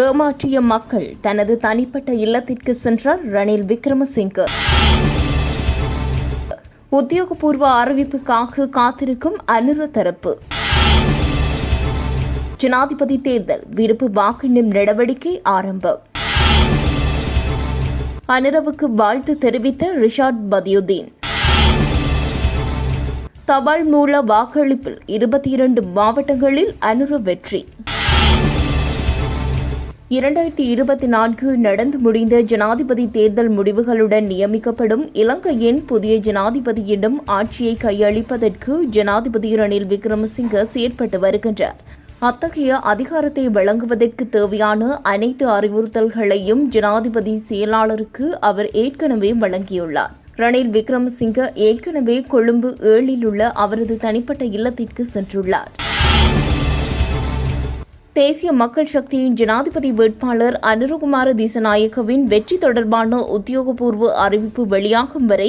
ஏமாற்றிய மக்கள் தனது தனிப்பட்ட இல்லத்திற்கு சென்றார் ரணில் விக்ரமசிங்க. உத்தியோகபூர்வ அறிவிப்புக்காக காத்திருக்கும் அனுர தரப்பு. ஜனாதிபதி தேர்தல் விருப்பு வாக்கெண்ணும் நடவடிக்கை ஆரம்பம். அனுரவுக்கு வாழ்த்து தெரிவித்த ரிஷாட் பதியுதீன். தபால் மூல வாக்களிப்பில் இருபத்தி இரண்டு மாவட்டங்களில் அனுர வெற்றி. இரண்டாயிரத்தி இருபத்தி நான்கு நடந்து முடிந்த ஜனாதிபதி தேர்தல் முடிவுகளுடன் நியமிக்கப்படும் இலங்கையின் புதிய ஜனாதிபதியிடம் ஆட்சியை கையளிப்பதற்கு ஜனாதிபதி ரணில் விக்ரமசிங்க செயற்பட்டு வருகின்றார். அத்தகைய அதிகாரத்தை வழங்குவதற்கு தேவையான அனைத்து அறிவுறுத்தல்களையும் ஜனாதிபதி செயலாளருக்கு அவர் ஏற்கனவே வழங்கியுள்ளார். ரணில் விக்ரமசிங்க ஏற்கனவே கொழும்பு ஏழில் உள்ள அவரது தனிப்பட்ட இல்லத்திற்கு சென்றுள்ளார். தேசிய மக்கள் சக்தியின் ஜனாதிபதி வேட்பாளர் அனுரகுமார திசநாயகவின் வெற்றி தொடர்பான உத்தியோகபூர்வ அறிவிப்பு வெளியாகும் வரை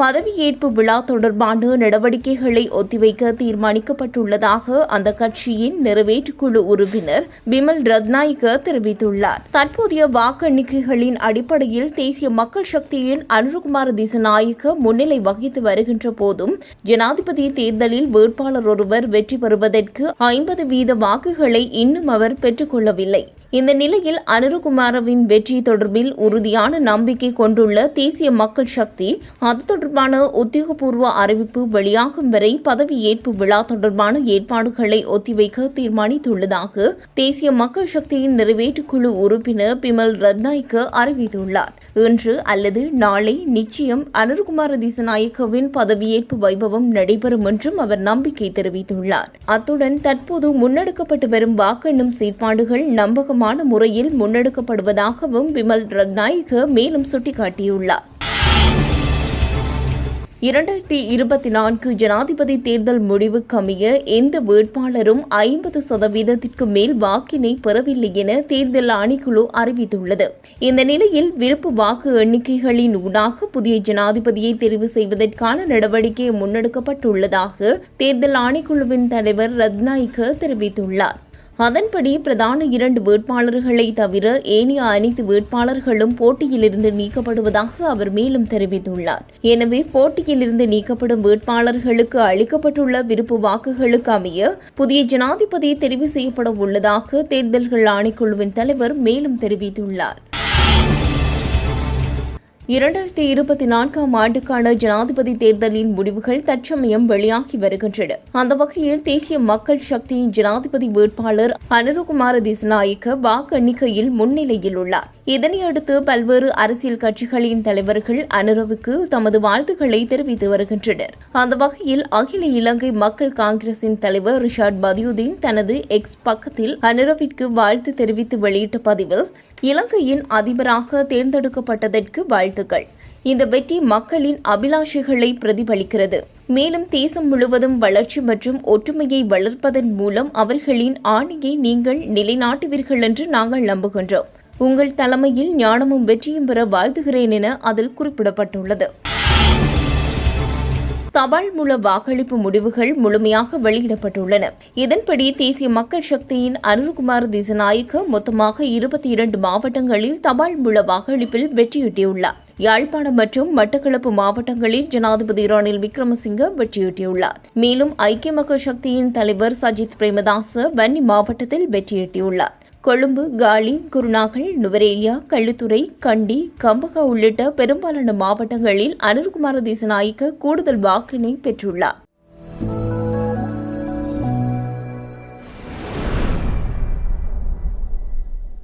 பதவியேற்பு விழா தொடர்பான நடவடிக்கைகளை ஒத்திவைக்க தீர்மானிக்கப்பட்டுள்ளதாக அந்த கட்சியின் நிறைவேற்றுக்குழு உறுப்பினர் பிமல் ரத்நாயக்க தெரிவித்துள்ளார். தற்போதைய வாக்கெண்ணிக்கைகளின் அடிப்படையில் தேசிய மக்கள் சக்தியின் அனுரகுமார திசநாயக்க முன்னிலை வகித்து வருகின்ற போதும் ஜனாதிபதி தேர்தலில் வேட்பாளர் ஒருவர் வெற்றி பெறுவதற்கு ஐம்பது வீத வாக்குகளை இன்னும் அவர் பெற்றுக்கொள்ளவில்லை. இந்த நிலையில் அனுருகுமாரவின் வெற்றி தொடர்பில் உறுதியான நம்பிக்கை கொண்டுள்ள தேசிய மக்கள் சக்தி அது தொடர்பான உத்தியோகபூர்வ அறிவிப்பு வெளியாகும் வரை பதவியேற்பு விழா தொடர்பான ஏற்பாடுகளை ஒத்திவைக்க தீர்மானித்துள்ளதாக தேசிய மக்கள் சக்தியின் நிறைவேற்றுக்குழு உறுப்பினர் பிமல் ரத்நாய்க்கு அறிவித்துள்ளார். இன்று அல்லது நாளை நிச்சயம் அனுர்குமார திசநாயக்கவின் பதவியேற்பு வைபவம் நடைபெறும் என்றும் அவர் நம்பிக்கை தெரிவித்துள்ளார். அத்துடன் தற்போது முன்னெடுக்கப்பட்டு வரும் வாக்கெண்ணும் செயற்பாடுகள் நம்பகம் நம்பகமான முறையில் முன்னெடுக்கப்படுவதாகவும் விமல் ரத்நாயக்க மேலும் சுட்டிக்காட்டியுள்ளார். இரண்டாயிரத்தி இருபத்தி நான்கு ஜனாதிபதி தேர்தல் முடிவுக்கமைய எந்த வேட்பாளரும் ஐம்பது சதவீதத்திற்கு மேல் வாக்கினை பெறவில்லை என தேர்தல் ஆணைக்குழு அறிவித்துள்ளது. இந்த நிலையில் விருப்பு வாக்கு எண்ணிக்கைகளின் ஊடாக புதிய ஜனாதிபதியை தெரிவு செய்வதற்கான நடவடிக்கை முன்னெடுக்கப்பட்டுள்ளதாக தேர்தல் ஆணைக்குழுவின் தலைவர் ரத்நாயக தெரிவித்துள்ளார். அதன்படி பிரதான இரண்டு வேட்பாளர்களை தவிர ஏனைய அனைத்து வேட்பாளர்களும் போட்டியிலிருந்து நீக்கப்படுவதாக அவர் மேலும் தெரிவித்துள்ளார். எனவே போட்டியிலிருந்து நீக்கப்படும் வேட்பாளர்களுக்கு அளிக்கப்பட்டுள்ள விருப்பு வாக்குகளுக்கு அமைய புதிய ஜனாதிபதி தெரிவு செய்யப்பட உள்ளதாக தேர்தல்கள் ஆணைக்குழுவின் தலைவர் மேலும் தெரிவித்துள்ளார். இரண்டாயிரத்தி இருபத்தி நான்காம் ஆண்டுக்கான ஜனாதிபதி தேர்தலின் முடிவுகள் தற்சமயம் வெளியாகி வருகின்றன. அந்த வகையில் தேசிய மக்கள் சக்தியின் ஜனாதிபதி வேட்பாளர் அனுருகுமார திசநாயக்க வாக்கு எண்ணிக்கையில் முன்னிலையில் உள்ளார். இதனையடுத்து பல்வேறு அரசியல் கட்சிகளின் தலைவர்கள் அனுரவுக்கு தமது வாழ்த்துக்களை தெரிவித்து வருகின்றனர். அந்த வகையில் அகில இலங்கை மக்கள் காங்கிரசின் தலைவர் ரிஷாட் பதியுதீன் தனது எக்ஸ் பக்கத்தில் அனுரவிற்கு வாழ்த்து தெரிவித்து வெளியிட்ட பதிவில் இலங்கையின் அதிபராக தேர்ந்தெடுக்கப்பட்டதற்கு வாழ்த்துக்கள். இந்த வெற்றி மக்களின் அபிலாஷைகளை பிரதிபலிக்கிறது. மேலும் தேசம் முழுவதும் வளர்ச்சி மற்றும் ஒற்றுமையை வளர்ப்பதன் மூலம் அவர்களின் ஆணையை நீங்கள் நிலைநாட்டுவீர்கள் என்று நாங்கள் நம்புகின்றோம். உங்கள் தலைமையில் ஞானமும் வெற்றியும் பெற வாழ்த்துகிறேன் என அதில் குறிப்பிடப்பட்டுள்ளது. தபால் மூல வாக்களிப்பு முடிவுகள் முழுமையாக வெளியிடப்பட்டுள்ளன. இதன்படி தேசிய மக்கள் சக்தியின் அருள்குமார் திசநாயக்க மொத்தமாக இருபத்தி இரண்டு மாவட்டங்களில் தபால் மூல வாக்களிப்பில் வெற்றியீட்டியுள்ளார். யாழ்ப்பாணம் மற்றும் மட்டக்களப்பு மாவட்டங்களில் ஜனாதிபதி ரணில் விக்ரமசிங்க வெற்றியீட்டியுள்ளார். மேலும் ஐக்கிய மக்கள் சக்தியின் தலைவர் சஜித் பிரேமதாச வன்னி மாவட்டத்தில் வெற்றியீட்டியுள்ளார். கொழும்பு காலி குருநாகல் நுவரேலியா கள்ளுத்துறை கண்டி கம்பகா உள்ளிட்ட பெரும்பாலான மாவட்டங்களில் அனுர்குமார தேசநாயக்க கூடுதல் வாக்கினை பெற்றுள்ளார்.